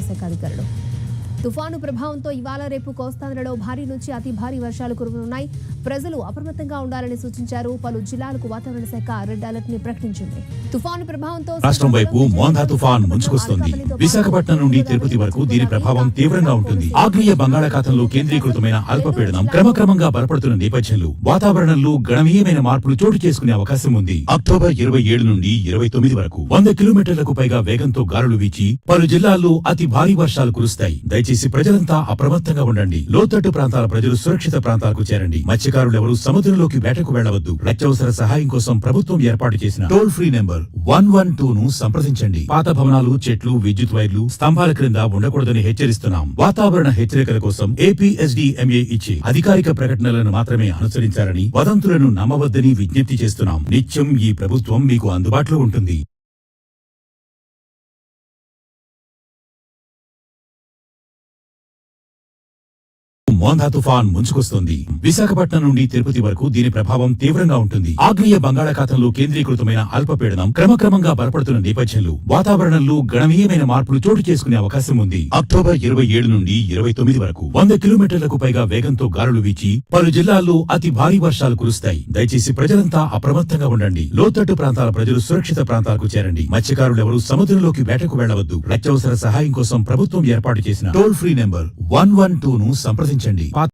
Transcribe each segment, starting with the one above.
వాతావరణ శాఖ అధికారులు తుఫాను ప్రభావంతో ఇవాళ రేపు కోస్తాంధ్రలో భారీ నుంచి అతి భారీ వర్షాలు కురవనున్నాయి. ప్రజలు అప్రమత్తంగా ఉండాలని సూచించారు. పలు జిల్లాలకు వాతావరణ శాఖ రెడ్ అలర్ట్ని ప్రకటించింది. తుఫాను ప్రభావంతో రాష్ట్రం వైపు మోందా తుఫాన్ ముంచుకొస్తోంది. విశాఖపట్నం నుండి తిరుపతి వరకు దీని ప్రభావం తీవ్రంగా ఉంటుంది. ఆగ్నేయ బంగాళాఖాతంలో కేంద్రీకృతమైన అల్పపీడనం క్రమక్రమంగా బలపడుతున్న నేపథ్యంలో వాతావరణంలో గణనీయమైన మార్పులు చోటు చేసుకునే అవకాశం ఉంది. అక్టోబర్ ఇరవై ఏడు నుండి ఇరవై తొమ్మిది వరకు వంద కిలోమీటర్లకు పైగా వేగంతో గాలులు వీచి పలు జిల్లాల్లో అతి భారీ వర్షాలు కురుస్తాయి. దయచేసి ప్రజలంతా అప్రమత్తంగా ఉండండి. లోతట్టు ప్రాంతాల ప్రజలు సురక్షిత ప్రాంతాలకు చేరండి. మత్స్యకారులెవరూ సముద్రంలోకి వేటకు వెళ్ళవద్దు అత్యవసర సహాయం కోసం ప్రభుత్వం ఏర్పాటు చేసిన toll free number one one two ను సంప్రదించండి. పాత భవనాలు చెట్లు విద్యుత్ వైర్లు స్తంభాల క్రింద ఉండకూడదని హెచ్చరిస్తున్నాం. వాతావరణ హెచ్చరికల కోసం ఏపీఎస్డిఎంఏ ఇచ్చే అధికారిక ప్రకటనలను మాత్రమే అనుసరించాలని వదంతులను నమ్మవద్దని విజ్ఞప్తి చేస్తున్నాం. నిత్యం ఈ ప్రభుత్వం మీకు అందుబాటులో ఉంటుంది. మోంధా తుఫాన్ ముంచుకొస్తుంది. విశాఖపట్నం నుండి తిరుపతి వరకు దీని ప్రభావం తీవ్రంగా ఉంటుంది. ఆగ్నేయ బంగాళాఖాతంలో కేంద్రీకృతమైన అల్పపీడనం క్రమక్రమంగా బలపడుతున్న నేపథ్యంలో వాతావరణంలో గణనీయమైన మార్పులు చోటు చేసుకునే అవకాశం ఉంది. అక్టోబర్ ఇరవై ఏడు నుండి ఇరవై తొమ్మిది వరకు వంద కిలోమీటర్లకు పైగా వేగంతో గాలులు వీచి పలు జిల్లాల్లో అతి భారీ వర్షాలు కురుస్తాయి. దయచేసి ప్రజలంతా అప్రమత్తంగా ఉండండి. లోతట్టు ప్రాంతాల ప్రజలు సురక్షిత ప్రాంతాలకు చేరండి. మత్స్యకారులెవరూ సముద్రంలోకి వేటకు వెళ్ళవద్దు అత్యవసర సహాయం కోసం ప్రభుత్వం ఏర్పాటు చేసిన toll free number one one two ను సంప్రదించండి. పా-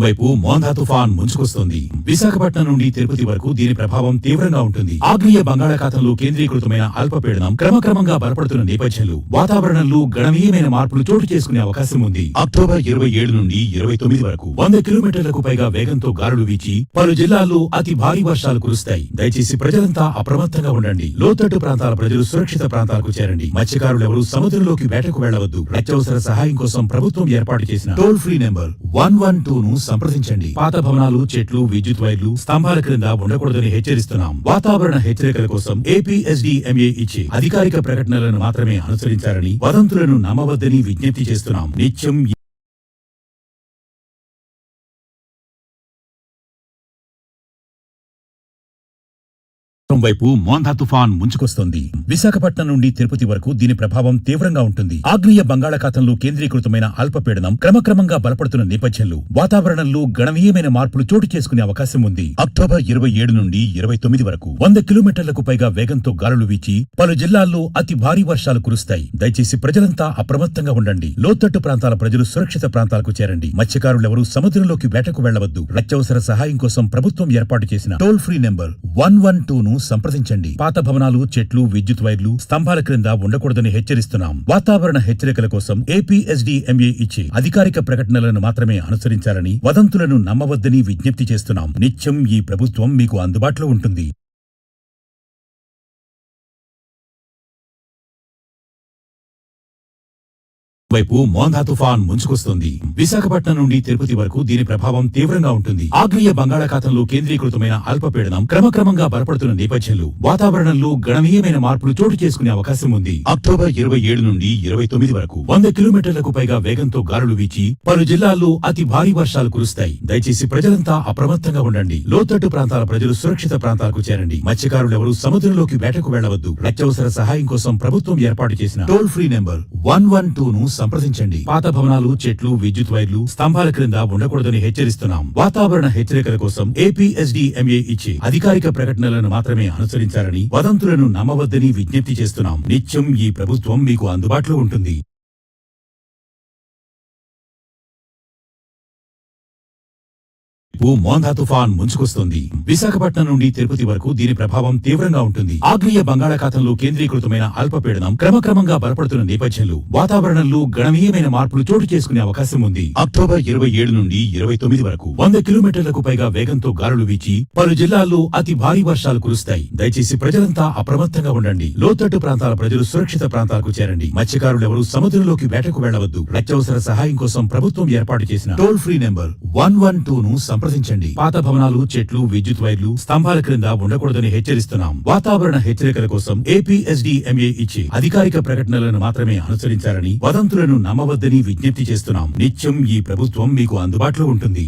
వైపు మోందా తుఫాన్ ముంచుకొస్తుంది. విశాఖపట్నం నుండి తిరుపతి వరకు దీని ప్రభావం తీవ్రంగా ఉంటుంది. ఆగ్నేయ బంగాళాఖాతంలో కేంద్రీకృతమైన అల్పపీడనం క్రమక్రమంగా బలపడుతున్న నేపథ్యంలో వాతావరణంలో గణనీయమైన మార్పులు చోటు చేసుకునే అవకాశం ఉంది. అక్టోబర్ ఇరవై ఏడు నుండి ఇరవై తొమ్మిది వరకు వంద కిలోమీటర్లకు పైగా వేగంతో గాలులు వీచి పలు జిల్లాల్లో అతి భారీ వర్షాలు కురుస్తాయి. దయచేసి ప్రజలంతా అప్రమత్తంగా ఉండండి. లోతట్టు ప్రాంతాల ప్రజలు సురక్షిత ప్రాంతాలకు చేరండి. మత్స్యకారులెవరూ సముద్రంలోకి వేటకు వెళ్ళవద్దు అత్యవసర సహాయం కోసం ప్రభుత్వం ఏర్పాటు చేసిన toll free number one one two ను సంప్రదించండి. పాత భవనాలు చెట్లు విద్యుత్ వైర్లు స్తంభాల క్రింద ఉండకూడదని హెచ్చరిస్తున్నాం. వాతావరణ హెచ్చరికల కోసం ఏపీఎస్డిఎంఏ ఇచ్చే అధికారిక ప్రకటనలను మాత్రమే అనుసరించాలని వదంతులను నమ్మవద్దని విజ్ఞప్తి చేస్తున్నాం. నిత్యం వైపు మోంధా తుఫాన్ ముంచుకొస్తోంది. విశాఖపట్నం నుండి తిరుపతి వరకు దీని ప్రభావం తీవ్రంగా ఉంటుంది. ఆగ్నేయ బంగాళాఖాతంలో కేంద్రీకృతమైన అల్పపీడనం క్రమక్రమంగా బలపడుతున్న నేపథ్యంలో వాతావరణంలో గణనీయమైన మార్పులు చోటు చేసుకునే అవకాశం ఉంది. అక్టోబర్ ఇరవై ఏడు నుండి ఇరవై తొమ్మిది వరకు వంద కిలోమీటర్లకు పైగా వేగంతో గాలులు వీచి పలు జిల్లాల్లో అతి భారీ వర్షాలు కురుస్తాయి. దయచేసి ప్రజలంతా అప్రమత్తంగా ఉండండి. లోతట్టు ప్రాంతాల ప్రజలు సురక్షిత ప్రాంతాలకు చేరండి. మత్స్యకారులెవరూ సముద్రంలోకి వేటకు వెళ్ళవద్దు అత్యవసర సహాయం కోసం ప్రభుత్వం ఏర్పాటు చేసిన toll free number one one two సంప్రదించండి. పాత భవనాలు చెట్లు విద్యుత్ వైర్లు స్తంభాల క్రింద ఉండకూడదని హెచ్చరిస్తున్నాం. వాతావరణ హెచ్చరికల కోసం ఏపీఎస్డిఎంఏ ఇచ్చే అధికారిక ప్రకటనలను మాత్రమే అనుసరించాలని వదంతులను నమ్మవద్దని విజ్ఞప్తి చేస్తున్నాం. నిత్యం ఈ ప్రభుత్వం మీకు అందుబాటులో ఉంటుంది. వైపు మోంధా తుఫాన్ ముంచుకొస్తుంది. విశాఖపట్నం నుండి తిరుపతి వరకు దీని ప్రభావం తీవ్రంగా ఉంటుంది. ఆగ్నేయ బంగాళాఖాతంలో కేంద్రీకృతమైన అల్పపీడనం క్రమక్రమంగా బలపడుతున్న నేపథ్యంలో వాతావరణంలో గణనీయమైన మార్పులు చోటు చేసుకునే అవకాశం ఉంది. అక్టోబర్ ఇరవై ఏడు నుండి ఇరవై తొమ్మిది వరకు వంద కిలోమీటర్లకు పైగా వేగంతో గాలులు వీచి పలు జిల్లాల్లో అతి భారీ వర్షాలు కురుస్తాయి. దయచేసి ప్రజలంతా అప్రమత్తంగా ఉండండి. లోతట్టు ప్రాంతాల ప్రజలు సురక్షిత ప్రాంతాలకు చేరండి. మత్స్యకారులెవరూ సముద్రంలోకి వేటకు వెళ్ళవద్దు అత్యవసర సహాయం కోసం ప్రభుత్వం ఏర్పాటు చేసిన toll free number one one two ను సంప్రదించండి. పాత భవనాలు చెట్లు విద్యుత్ వైర్లు స్తంభాల క్రింద ఉండకూడదని హెచ్చరిస్తున్నాం. వాతావరణ హెచ్చరికల కోసం ఏపీఎస్డిఎంఏ ఇచ్చి అధికారిక ప్రకటనలను మాత్రమే అనుసరించాలని వదంతులను నమ్మవద్దని విజ్ఞప్తి చేస్తున్నాం. నిత్యం ఈ ప్రభుత్వం మీకు అందుబాటులో ఉంటుంది. రేపు మోంధా తుఫాన్ ముంచుకొస్తుంది. విశాఖపట్నం నుండి తిరుపతి వరకు దీని ప్రభావం తీవ్రంగా ఉంటుంది. ఆగ్నేయ బంగాళాఖాతంలో కేంద్రీకృతమైన అల్పపీడనం క్రమక్రమంగా బలపడుతున్న నేపథ్యంలో వాతావరణంలో గణనీయమైన మార్పులు చోటు చేసుకునే అవకాశం ఉంది. అక్టోబర్ ఇరవై ఏడు నుండి ఇరవై తొమ్మిది వరకు వంద కిలోమీటర్లకు పైగా వేగంతో గాలులు వీచి పలు జిల్లాల్లో అతి భారీ వర్షాలు కురుస్తాయి. దయచేసి ప్రజలంతా అప్రమత్తంగా ఉండండి. లోతట్టు ప్రాంతాల ప్రజలు సురక్షిత ప్రాంతాలకు చేరండి. మత్స్యకారులెవరూ సముద్రంలోకి వేటకు వెళ్ళవద్దు అత్యవసర సహాయం కోసం ప్రభుత్వం ఏర్పాటు చేసిన toll free number one one two ను సంప్రదించారు సంప్రదించండి పాత భవనాలు చెట్లు విద్యుత్ వైర్లు స్తంభాల క్రింద ఉండకూడదని హెచ్చరిస్తున్నాం. వాతావరణ హెచ్చరికల కోసం ఏపీఎస్డిఎంఏ ఇచ్చే అధికారిక ప్రకటనలను మాత్రమే అనుసరించాలని వదంతులను నమ్మవద్దని విజ్ఞప్తి చేస్తున్నాం. నిత్యం ఈ ప్రభుత్వం మీకు అందుబాటులో ఉంటుంది.